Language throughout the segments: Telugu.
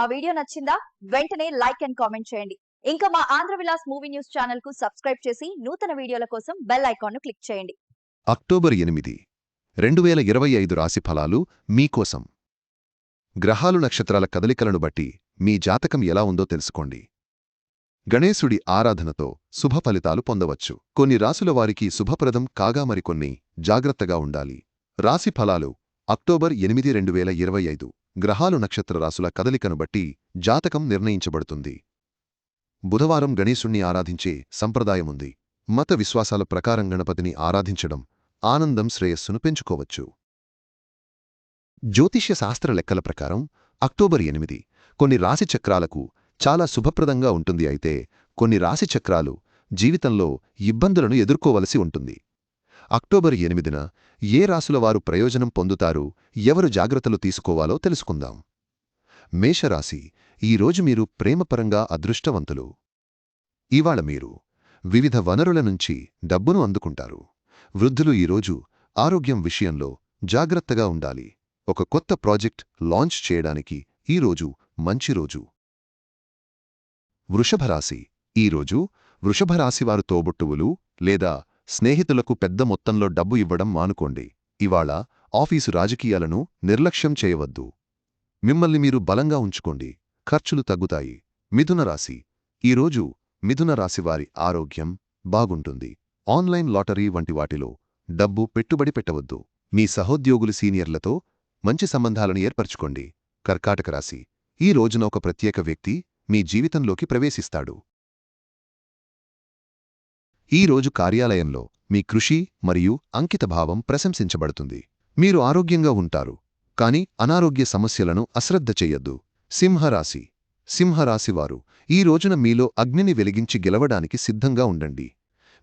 ఆ వీడియో నచ్చిందా? వెంటనే లైక్ అండ్ కామెంట్ చేయండి. ఇంకా మా ఆంధ్ర విలాస్ మూవీ న్యూస్ ఛానల్కు సబ్స్క్రైబ్ చేసి నూతన వీడియోల కోసం బెల్ ఐకాన్ను క్లిక్ చేయండి. అక్టోబర్ ఎనిమిది రెండు వేల ఇరవై ఐదు రాశి ఫలాలు మీకోసం గ్రహాలు నక్షత్రాల కదలికలను బట్టి మీ జాతకం ఎలా ఉందో తెలుసుకోండి. గణేశుడి ఆరాధనతో శుభ ఫలితాలు పొందవచ్చు. కొన్ని రాసుల వారికి శుభప్రదం కాగా మరికొన్ని జాగ్రత్తగా ఉండాలి. రాశి ఫలాలు అక్టోబర్ ఎనిమిది రెండు వేల ఇరవై ఐదు. గ్రహాలు నక్షత్రరాశుల కదలికను బట్టి జాతకం నిర్ణయించబడుతుంది. బుధవారం గణేశుణ్ణి ఆరాధించే సంప్రదాయముంది. మత విశ్వాసాల ప్రకారం గణపతిని ఆరాధించడం ఆనందం శ్రేయస్సును పెంచుకోవచ్చు. జ్యోతిష్య శాస్త్ర లెక్కల ప్రకారం అక్టోబర్ ఎనిమిది కొన్ని రాశిచక్రాలకు చాలా శుభప్రదంగా ఉంటుంది. అయితే కొన్ని రాశిచక్రాలు జీవితంలో ఇబ్బందులను ఎదుర్కోవలసి ఉంటుంది. అక్టోబర్ ఎనిమిదిన ఏ రాసుల వారు ప్రయోజనం పొందుతారు ఎవరు జాగ్రత్తలు తీసుకోవాలో తెలుసుకుందాం. మేషరాశి ఈరోజు మీరు ప్రేమపరంగా అదృష్టవంతులు. ఇవాళ మీరు వివిధ వనరుల నుంచి డబ్బును అందుకుంటారు. వృద్ధులు ఈరోజు ఆరోగ్యం విషయంలో జాగ్రత్తగా ఉండాలి. ఒక కొత్త ప్రాజెక్ట్ లాంచ్ చేయడానికి ఈరోజు మంచి రోజు. వృషభరాశి ఈరోజు వృషభరాశివారు తోబుట్టువులు లేదా స్నేహితులకు పెద్ద మొత్తంలో డబ్బు ఇవ్వడం మానుకోండి. ఇవాళ ఆఫీసు రాజకీయాలను నిర్లక్ష్యం చేయవద్దు. మిమ్మల్ని మీరు బలంగా ఉంచుకోండి. ఖర్చులు తగ్గుతాయి. మిథున రాశి. ఈరోజు మిథున రాశివారి ఆరోగ్యం బాగుంటుంది. ఆన్లైన్ లాటరీ వంటి వాటిలో డబ్బు పెట్టుబడి పెట్టవద్దు. మీ సహోద్యోగులు సీనియర్లతో మంచి సంబంధాలను ఏర్పరచుకోండి. కర్కాటక రాశి. ఈ రోజున ఒక ప్రత్యేక వ్యక్తి మీ జీవితంలోకి ప్రవేశిస్తాడు. ఈ రోజు కార్యాలయంలో మీ కృషి మరియు అంకితభావం ప్రశంసించబడుతుంది. మీరు ఆరోగ్యంగా ఉంటారు కాని అనారోగ్య సమస్యలను అశ్రద్ధ చెయ్యొద్దు సింహరాశి. సింహరాశివారు ఈ రోజున మీలో అగ్నిని వెలిగించి గెలవడానికి సిద్ధంగా ఉండండి.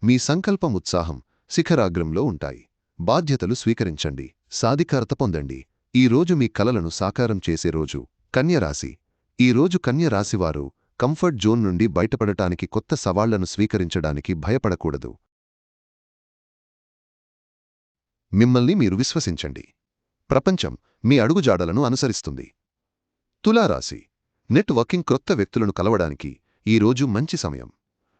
మీ సంకల్పం ఉత్సాహం శిఖరాగ్రంలో ఉంటాయి. బాధ్యతలు స్వీకరించండి. సాధికారత పొందండి. ఈ రోజు మీ కలలను సాకారం చేసే రోజు. కన్యరాశి. ఈ రోజు కన్యరాశివారు కంఫర్ట్ జోన్ నుండి బయటపడటానికి కొత్త సవాళ్ళను స్వీకరించడానికి భయపడకూడదు. మిమ్మల్ని మీరు విశ్వసించండి. ప్రపంచం మీ అడుగుజాడలను అనుసరిస్తుంది. తులారాశి. నెట్వర్కింగ్ క్రొత్త వ్యక్తులను కలవడానికి ఈరోజు మంచి సమయం.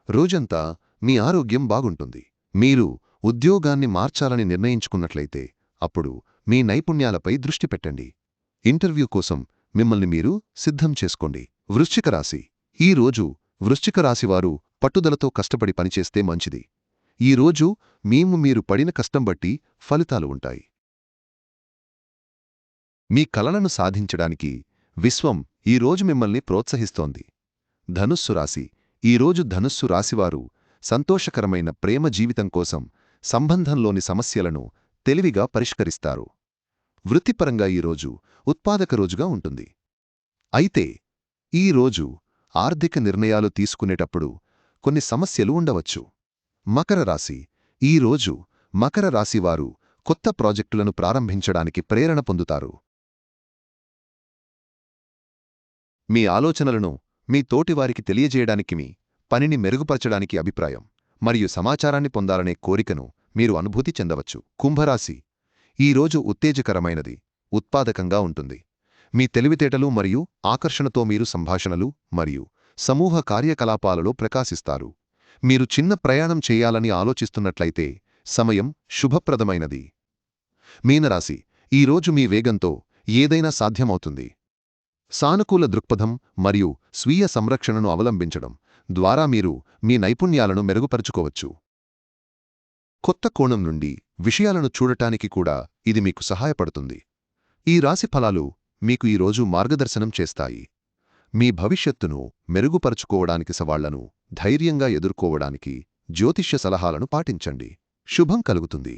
రోజంతా మీ ఆరోగ్యం బాగుంటుంది. మీరు ఉద్యోగాన్ని మార్చాలని నిర్ణయించుకున్నట్లయితే అప్పుడు మీ నైపుణ్యాలపై దృష్టి పెట్టండి. ఇంటర్వ్యూ కోసం మిమ్మల్ని మీరు సిద్ధం చేసుకోండి. వృశ్చిక రాశి. ఈ రోజు వృశ్చిక రాశివారు పట్టుదలతో కష్టపడి పనిచేస్తే మంచిది. ఈ రోజు మేము మీరు పడిన కష్టం బట్టి ఫలితాలు ఉంటాయి. మీ కలలను సాధించడానికి విశ్వం ఈ రోజు మిమ్మల్ని ప్రోత్సహిస్తోంది. ధనుస్సు రాశి. ఈరోజు ధనుస్సు రాశివారు సంతోషకరమైన ప్రేమ జీవితం కోసం సంబంధంలోని సమస్యలను తెలివిగా పరిష్కరిస్తారు. వృత్తిపరంగా ఈరోజు ఉత్పాదక రోజుగా ఉంటుంది. అయితే ఈ రోజు ఆర్థిక నిర్ణయాలు తీసుకునేటప్పుడు కొన్ని సమస్యలు ఉండవచ్చు. మకర రాశి. ఈ రోజు మకర రాశివారు కొత్త ప్రాజెక్టులను ప్రారంభించడానికి ప్రేరణ పొందుతారు. మీ ఆలోచనలను మీ తోటివారికి తెలియజేయడానికి మీ పనిని మెరుగుపరచడానికి అభిప్రాయం మరియు సమాచారాన్ని పొందాలనే కోరికను మీరు అనుభూతి చెందవచ్చు. కుంభరాశి. ఈ రోజు ఉత్తేజకరమైనది ఉత్పాదకంగా ఉంటుంది. మీ తెలివితేటలు మరియు ఆకర్షణతో మీరు సంభాషణలు మరియు సమూహ కార్యకలాపాలలో ప్రకాశిస్తారు. మీరు చిన్న ప్రయాణం చేయాలని ఆలోచిస్తున్నట్లయితే సమయం శుభప్రదమైనది. మీనరాశి ఈరోజు మీ వేగంతో ఏదైనా సాధ్యమవుతుంది. సానుకూల దృక్పథం మరియు స్వీయ సంరక్షణను అవలంబించడం ద్వారా మీరు మీ నైపుణ్యాలను మెరుగుపరుచుకోవచ్చు. కొత్త కోణం నుండి విషయాలను చూడటానికి కూడా ఇది మీకు సహాయపడుతుంది. ఈ రాశి ఫలాలు మీకు ఈరోజు మార్గదర్శనం చేస్తాయి. మీ భవిష్యత్తును మెరుగుపరుచుకోవడానికి సవాళ్ళను ధైర్యంగా ఎదుర్కోవడానికి జ్యోతిష్య సలహాలను పాటించండి. శుభం కలుగుతుంది.